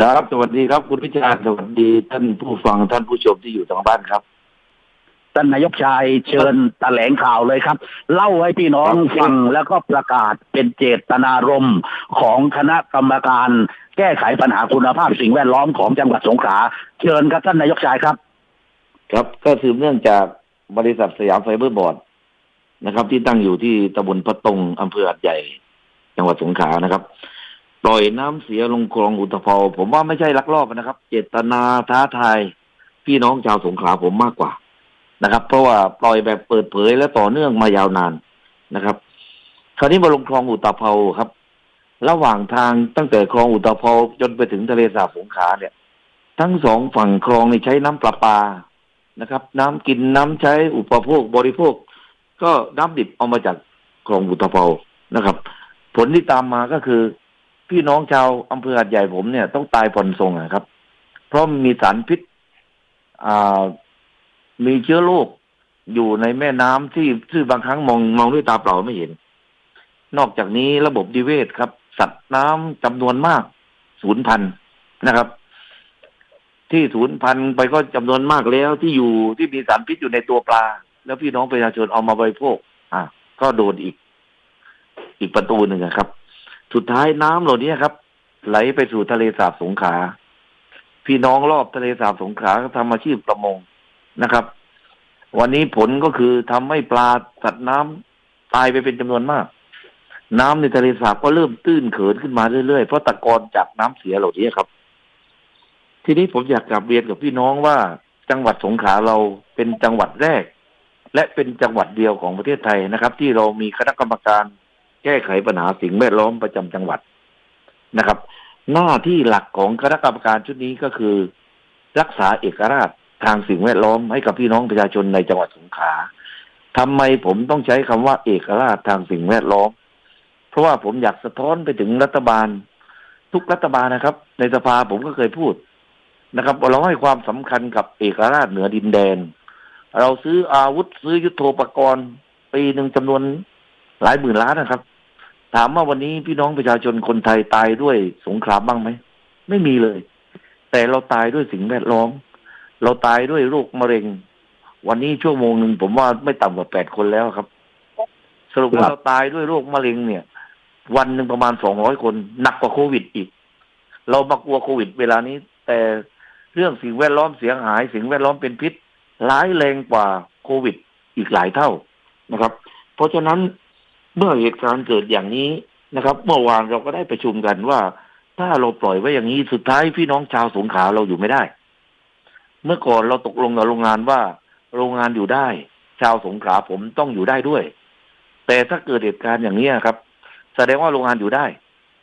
ครับ สวัสดีครับคุณพิจารณ์สวัสดี ท่านผู้ฟังท่านผู้ชมที่อยู่ทางบ้านครับ ท่านนายกชายเชิญแถลงข่าวเลยครับ เล่าให้พี่น้องฟังแล้วก็ประกาศเป็นเจตนารมณ์ของคณะกรรมการ แก้ไขปัญหาคุณภาพสิ่งแวดล้อมของจังหวัดสงขลาเชิญครับท่านนายกชายครับ ครับก็สืบเนื่องจากบริษัทสยามไฟเบอร์บอร์ดนะครับ ที่ตั้งอยู่ที่ตำบลพะตงอำเภอหัดใหญ่ จังหวัดสงขลานะครับ ปล่อยน้ำเสียลงคลองอุตภปาผมว่าไม่ใช่ลักลอบนะครับ เจตนาท้าทายพี่น้องชาวสงขลาผมมากกว่านะครับ เพราะว่าปล่อยแบบเปิดเผยและต่อเนื่องมายาวนานนะครับ คราวนี้มาลงคลองอุตภปาครับ ระหว่างทางตั้งแต่คลองอุตภปาจนไปถึงทะเลสาบสงขลาเนี่ย ทั้งสองฝั่งคลองนี่ใช้น้ำประปานะครับ น้ำกินน้ำใช้อุปโภคบริโภค ก็น้ำดิบเอามาจากคลองอุตภปานะครับ ผลที่ตามมาก็คือ พี่น้องชาวอำเภอหัดใหญ่ผมเนี่ยต้องตายผ่อนส่งอะครับ เพราะมีสารพิษอ่ามีเชื้อโรคอยู่ในแม่น้ำที่ที่บางครั้งมองมองด้วยตาเปล่าไม่เห็น นอกจากนี้ระบบนิเวศครับ สัตว์น้ำจำนวนมากสูญพันนะครับ ที่สูญพันไปก็จำนวนมากแล้วที่อยู่ที่มีสารพิษอยู่ในตัวปลา แล้วพี่น้องประชาชนเอามาบริโภค อะ ก็โดนอีก อีกประตูหนึ่งครับ สุดท้ายน้ำเหล่านี้ครับ ไหลไปสู่ทะเลสาบสงขลาพี่น้องรอบทะเลสาบสงขลาทำอาชีพประมงนะครับ วันนี้ผลก็คือทำให้ปลาสัตว์น้ำตายไปเป็นจำนวนมาก น้ำในทะเลสาบก็เริ่มตื้นเขินขึ้นมาเรื่อยๆเพราะตะกอนจากน้ำเสียเหล่านี้ครับ ทีนี้ผมอยากกลับเรียนกับพี่น้องว่าจังหวัดสงขลาเราเป็นจังหวัดแรก และเป็นจังหวัดเดียวของประเทศไทยนะครับ ที่เรามีคณะกรรมการ แก้ไขปัญหาสิ่งแวดล้อมประจำจังหวัดนะครับ หน้าที่หลักของคณะกรรมการชุดนี้ก็คือ รักษาเอกราชทางสิ่งแวดล้อมให้กับพี่น้องประชาชนในจังหวัดสงขลาทำไมผมต้องใช้คำว่าเอกราชทางสิ่งแวดล้อม เพราะว่าผมอยากสะท้อนไปถึงรัฐบาล ทุกรัฐบาลนะครับ ในสภาผมก็เคยพูดนะครับเราให้ความสำคัญกับเอกราชเหนือดินแดน เราซื้ออาวุธซื้อยุทโธปกรณ์ ปีหนึ่งจำนวนหลายหมื่นล้านนะครับ ถามว่าวันนี้พี่น้องประชาชนคนไทยตายด้วยสงครามบ้างไหม ไม่มีเลย แต่เราตายด้วยสิ่งแวดล้อม เราตายด้วยโรคมะเร็ง วันนี้ชั่วโมงหนึ่งผมว่าไม่ต่ำกว่าแปดคนแล้วครับ สรุปว่าครับเราตายด้วยโรคมะเร็งเนี่ย วันหนึ่งประมาณสองร้อยคนหนักกว่าโควิดอีก เรามากลัวโควิด เวลานี้ แต่เรื่องสิ่งแวดล้อมเสียหาย สิ่งแวดล้อมเป็นพิษร้ายแรงกว่าโควิดอีกหลายเท่านะครับ เพราะฉะนั้น เมื่อเหตุการณ์เกิดอย่างนี้นะครับ เมื่อวานเราก็ได้ประชุมกันว่า ถ้าเราปล่อยไว้อย่างนี้สุดท้ายพี่น้องชาวสงขลาเราอยู่ไม่ได้ เมื่อก่อนเราตกลงกับโรงงานว่า โรงงานอยู่ได้ ชาวสงขลาผมต้องอยู่ได้ด้วย แต่ถ้าเกิดเหตุการณ์อย่างนี้ครับ แสดงว่าโรงงานอยู่ได้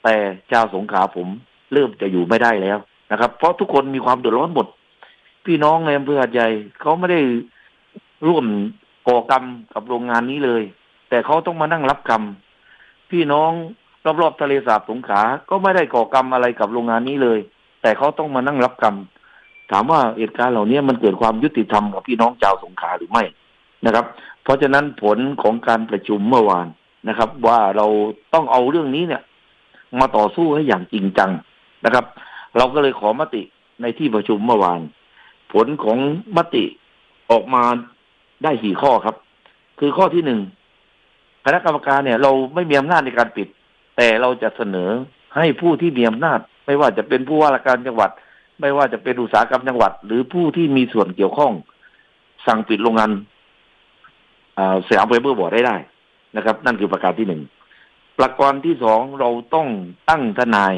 แต่ชาวสงขลาผมเริ่มจะอยู่ไม่ได้แล้วนะครับ เพราะทุกคนมีความเดือดร้อนหมดพี่น้องในอำเภอหาดใหญ่เขาไม่ได้ร่วมก่อกรรมกับโรงงานนี้เลย แต่เขาต้องมานั่งรับกรรม พี่น้องรอบๆทะเลสาบสงขลาก็ไม่ได้ก่อกรรมอะไรกับโรงงานนี้เลย แต่เขาต้องมานั่งรับกรรม ถามว่าเหตุการณ์เหล่านี้มันเกิดความยุติธรรมกับพี่น้องชาวสงขลาหรือไม่นะครับ เพราะฉะนั้นผลของการประชุมเมื่อวานนะครับ ว่าเราต้องเอาเรื่องนี้เนี่ย มาต่อสู้ให้อย่างจริงจังนะครับ เราก็เลยขอมติในที่ประชุมเมื่อวาน ผลของมติออกมาได้สี่ข้อครับ คือข้อที่หนึ่ง คณะกรรมการเนี่ย เราไม่มีอำนาจในการปิด แต่เราจะเสนอให้ผู้ที่มีอำนาจ ไม่ว่าจะเป็นผู้ว่าราชการจังหวัด ไม่ว่าจะเป็นอุตสาหกรรมจังหวัด หรือผู้ที่มีส่วนเกี่ยวข้อง สั่งปิดโรงงานอ่าสยามไฟเบอร์บอร์ดได้ได้นะครับ นั่นคือประการที่หนึ่งประการที่สองเราต้องตั้งทนาย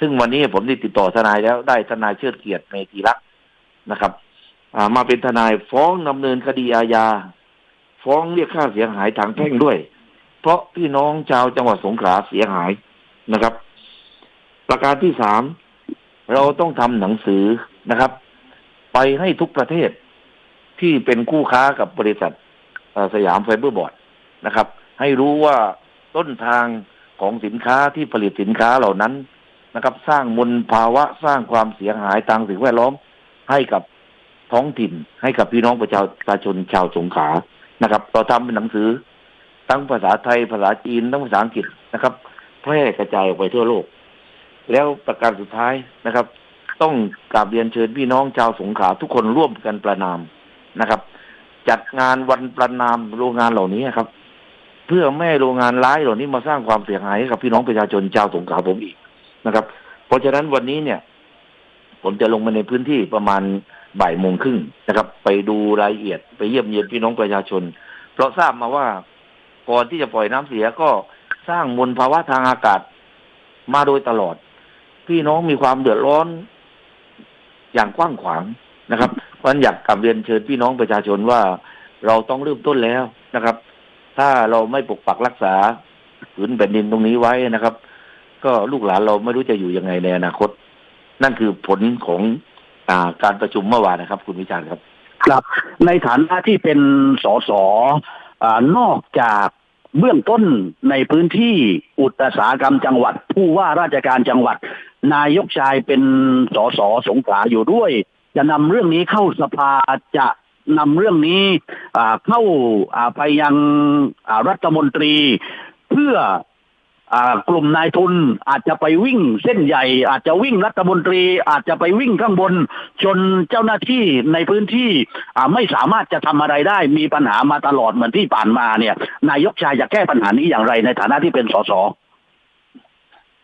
ซึ่งวันนี้ผมได้ติดต่อทนายแล้วได้ทนายเชิดเกียรติเมธีรักนะครับอ่ามาเป็นทนายฟ้องดำเนินคดีอาญา ฟ้องเรียกค่าเสียหายทางแพ่งด้วย เพราะพี่น้องชาวจังหวัดสงขลาเสียหายนะครับ ประการที่สามเราต้องทำหนังสือนะครับ ไปให้ทุกประเทศที่เป็นคู่ค้ากับบริษัทสยามไฟเบอร์บอร์ดนะครับ ให้รู้ว่าต้นทางของสินค้าที่ผลิตสินค้าเหล่านั้นนะครับ สร้างมลภาวะสร้างความเสียหายทางสิ่งแวดล้อมให้กับท้องถิ่นให้กับพี่น้องประชาชนชาวสงขลา นะครับ เราทำเป็นหนังสือ ทั้งภาษาไทยภาษาจีนทั้งภาษาอังกฤษนะครับแพร่กระจายออกไปทั่วโลก แล้วประการสุดท้ายนะครับ ต้องกราบเรียนเชิญพี่น้องชาวสงขลาทุกคนร่วมกันประนามนะครับ จัดงานวันประนามโรงงานเหล่านี้ครับ เพื่อไม่ให้โรงงานร้ายเหล่านี้มาสร้างความเสียหายให้กับพี่น้องประชาชนชาวสงขลาผมอีกนะครับ เพราะฉะนั้นวันนี้เนี่ย ผมจะลงมาในพื้นที่ประมาณ บ่ายโมงครึ่งนะครับ ไปดูรายละเอียดไปเยี่ยมเยียนพี่น้องประชาชน เพราะทราบมาว่าก่อนที่จะปล่อยน้ำเสียก็สร้างมลภาวะทางอากาศมาโดยตลอด พี่น้องมีความเดือดร้อน อย่างกว้างขวางนะครับ เพราะฉะนั้นอยากกลับเรียนเชิญพี่น้องประชาชนว่าเราต้องเริ่มต้นแล้วนะครับ ถ้าเราไม่ปกปักรักษาผืนแผ่นดินตรงนี้ไว้นะครับ ก็ลูกหลานเราไม่รู้จะอยู่ยังไงในอนาคต นั่นคือผลของ การประชุมเมื่อวานนะครับ คุณวิจารณ์ครับ ครับ ในฐานะที่เป็นสสอ่านอกจากเบื้องต้นในพื้นที่อุตสาหกรรมจังหวัด ผู้ว่าราชการจังหวัด นายกชายเป็นสสสงขลาอยู่ด้วย จะนำเรื่องนี้เข้าสภาจะนำเรื่องนี้เข้าไปยังรัฐมนตรี เพื่อ กลุ่มนายทุนอาจจะไปวิ่งเส้นใหญ่ อาจจะวิ่งรัฐมนตรี อาจจะไปวิ่งข้างบน จนเจ้าหน้าที่ในพื้นที่ไม่สามารถจะทำอะไรได้มีปัญหามาตลอดเหมือนที่ผ่านมาเนี่ย นายกชายจะแก้ปัญหานี้อย่างไรในฐานะที่เป็นสส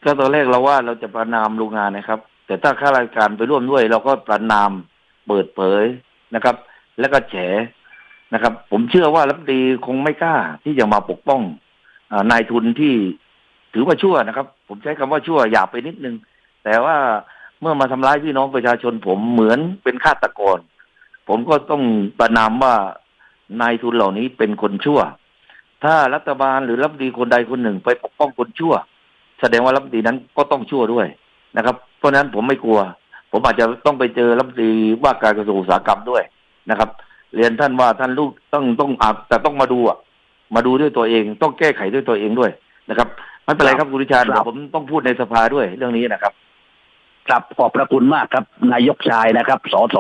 ก็ตอนแรกเราว่าเราจะประนามโรงงานนะครับ แต่ถ้าข้าราชการไปร่วมด้วย เราก็ประนามเปิดเผยนะครับ แล้วก็แฉนะครับ ผมเชื่อว่ารัฐมนตรีคงไม่กล้าที่จะมาปกป้องอนายทุนที่ ถือว่าชั่วนะครับ ผมใช้คำว่าชั่วหยาบไปนิดนึง แต่ว่าเมื่อมาทำร้ายพี่น้องประชาชน ผมเหมือนเป็นฆาตกร ผมก็ต้องประนามว่านายทุนเหล่านี้เป็นคนชั่ว ถ้ารัฐบาลหรือรัฐมนตรีคนใดคนหนึ่งไปปกป้องคนชั่ว แสดงว่ารัฐมนตรีนั้นก็ต้องชั่วด้วยนะครับ เพราะฉะนั้นผมไม่กลัว ผมอาจจะต้องไปเจอรัฐมนตรีว่าการกระทรวงอุตสาหกรรมด้วยนะครับ เรียนท่านว่าท่านลูกต้องต้องอาแต่ต้องมาดูอะมาดูด้วยตัวเอง ต้องแก้ไขด้วยตัวเองด้วยนะครับ ไม่เป็นไรครับคุณวิชาญครับเดี๋ยวผมต้องพูดในสภาด้วยเรื่องนี้นะครับครับขอบพระคุณมากครับ นายกชายนะครับ สส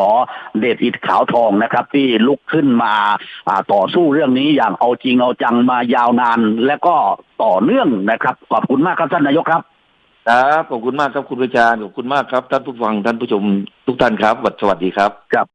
เดชอิดขาวทองนะครับ ที่ลุกขึ้นมาอ่าต่อสู้เรื่องนี้อย่างเอาจริงเอาจังมายาวนาน และก็ต่อเนื่องนะครับ ขอบคุณมากครับท่านนายกครับ ครับขอบคุณมากครับคุณวิชาญขอบคุณมากครับท่านผู้ฟังท่านผู้ชมทุกท่านครับสวัสดีครับครับ